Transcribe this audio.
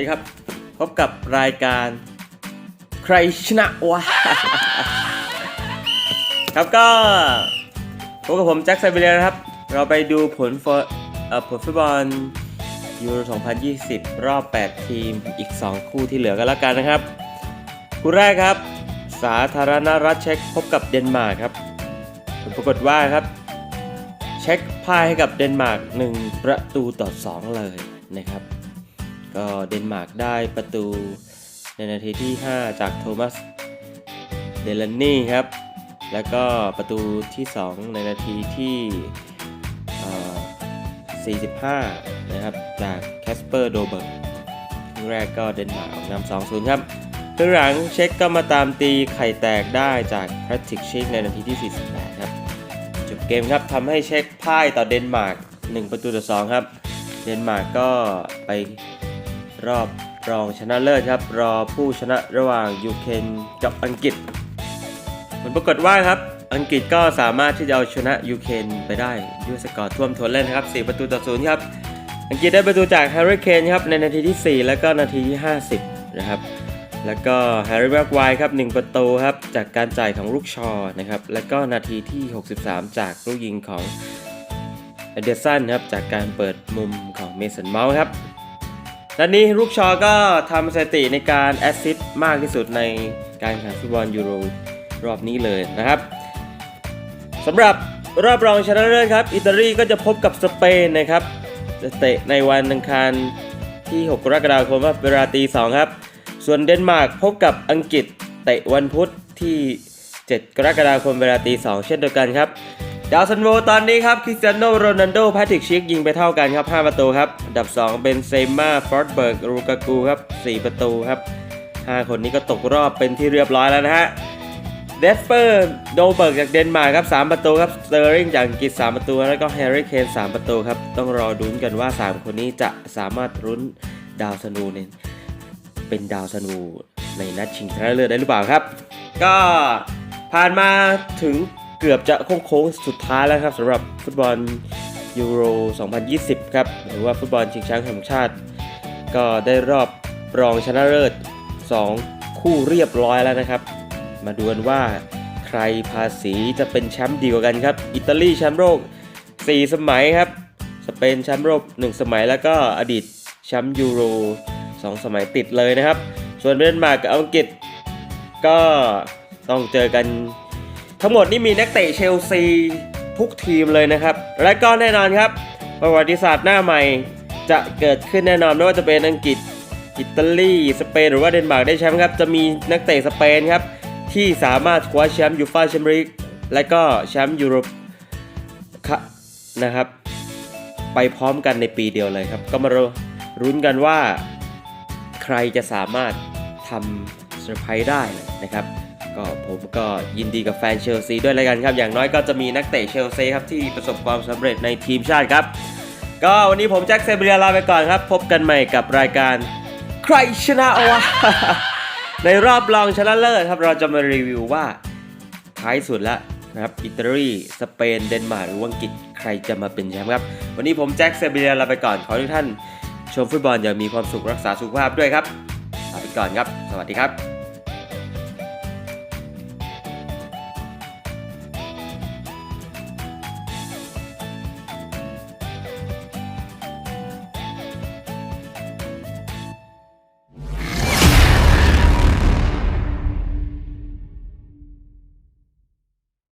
ดีครับ พบกับรายการ ใครชนะวะ ครับก็พบกับผมแจ็คไซเบเรียนะครับ เราไปดูผลผลฟุตบอลยูโร 2020 รอบ 8 ทีมอีก 2 คู่ที่เหลือกันแล้วกันนะครับ คู่แรกครับ สาธารณรัฐเช็กพบกับเดนมาร์กครับ ผลปรากฏว่าครับ เช็คพ่ายให้กับเดนมาร์ก 1 ประตูต่อ 2 เลยนะครับ ก็เดนมาร์กได้ประตูในนาทีที่ 5 จากโทมัสเดลันนี่ครับ แล้วก็ประตูที่ 2 ในนาทีที่เอ่อ45 นะครับ จากแคสเปอร์โดเบิร์กครึ่งแรกก็เดนมาร์กออกนำ2-0 ครับครึ่งหลังเช็คก็มาตามตีไข่แตกได้จากแพทริกชิกในนาทีที่ 48 ครับจบเกมครับทำให้เช็คพ่ายต่อเดนมาร์ก 1 ประตูต่อ 2 ครับ เดนมาร์กก็ไป รอบรองชนะเลิศครับรอผู้ชนะระหว่างยูเครนกับอังกฤษผลปรากฏว่าครับอังกฤษก็สามารถที่จะเอาชนะยูเครนไปได้ด้วยสกอร์ท่วมท้นเล่นนะครับ 4 ประตูต่อ0ครับอังกฤษได้ประตูจากแฮร์รี่เคนครับในนาทีที่ 4 แล้วก็นาทีที่ 50 นะครับ แล้วก็แฮร์รี่แม็กไวร์ครับ 1 ประตูครับ จากการจ่ายของลูกชอนะครับ แล้วก็นาทีที่ 63 จากลูกยิงของเอเดอร์สันครับจากการเปิดมุมของเมสันเมาส์ครับ ด้านนี้ลูกชอก็ทำสถิติในการแอสซิสต์มากที่สุดในการแข่งฟุตบอลยูโรรอบนี้เลยนะครับสำหรับรอบรองชนะเลิศครับ อิตาลีก็จะพบกับสเปนนะครับจะเตะในวันอังคารที่ 6 กรกฎาคมเวลาตี2ครับ ส่วนเดนมาร์กพบกับอังกฤษเตะวันพุธที่ 7 กรกฎาคมเวลาตี2เช่นเดียวกันครับ ดาวซันโวตอนนี้ครับคริสเตียโนโรนัลโดแพทริกชิกยิงไปเท่ากันครับ 5 ประตูครับอันดับ 2 เป็นเซม่าฟอร์ดเบิร์กรูกากูครับ 4 ประตูครับ 5 คนนี้ก็ตกรอบเป็นที่เรียบร้อยแล้วนะฮะเดสเปอร์โดเบิร์กจากเดนมาร์กครับ 3 ประตูครับสเตอร์ริงจากอังกฤษ 3 ประตู แล้วก็แฮร์รี่เคน 3 ประตูครับ ต้องรอดุนกันว่า 3 คนนี้จะสามารถรุ้นดาวซันโวเนี่ยเป็นดาวซันโวในนัดชิงชนะเลิศได้หรือเปล่าครับ ก็ผ่านมาถึง เกือบจะโค้งสุดท้ายแล้วครับสำหรับฟุตบอลยูโร 2020 ครับ หรือว่าฟุตบอลชิงแชมป์แห่งชาติ ก็ได้รอบรองชนะเลิศ 2 คู่เรียบร้อยแล้วนะครับ มาดูกันว่าใครภาษีจะเป็นแชมป์ดีกว่ากันครับ อิตาลีแชมป์โลก 4 สมัยครับ สเปนแชมป์โลก 1 สมัยแล้วก็อดีตแชมป์ยูโร 2 สมัยติดเลยนะครับ ส่วนเดนมาร์กกับอังกฤษก็ต้องเจอกัน ทั้งหมดนี่มีนักเตะเชลซีทุกทีมเลยนะครับ และก็แน่นอนครับ ประวัติศาสตร์หน้าใหม่จะเกิดขึ้นแน่นอนไม่ว่าจะเป็นอังกฤษอิตาลีสเปนหรือว่าเดนมาร์กได้แชมป์ครับจะมีนักเตะสเปนครับที่สามารถคว้าแชมป์ยูฟ่าแชมเปี้ยนลีกและก็แชมป์ยุโรปนะครับ ไปพร้อมกันในปีเดียวเลยครับ ก็มารุ้นกันว่า ใครจะสามารถทำเซอร์ไพรส์ได้นะครับ ก็ผมก็ยินดีกับแฟนเชลซีด้วยแล้วกันครับ อย่างน้อยก็จะมีนักเตะเชลซีครับที่ประสบความสำเร็จในทีมชาติครับ ก็วันนี้ผมแจ็คเซเบรียลาไปก่อนครับ พบกันใหม่กับรายการใครชนะวะในรอบรองชนะเลิศครับเราจะมารีวิวว่าท้ายสุดแล้วนะครับอิตาลีสเปนเดนมาร์กหรืออังกฤษใครจะมาเป็นแชมป์ครับ วันนี้ผมแจ็คเซเบรียลาไปก่อนขอให้ทุกท่าน ชมฟุตบอลอย่างมีความสุขรักษาสุขภาพด้วยครับลาไปก่อนครับ สวัสดีครับ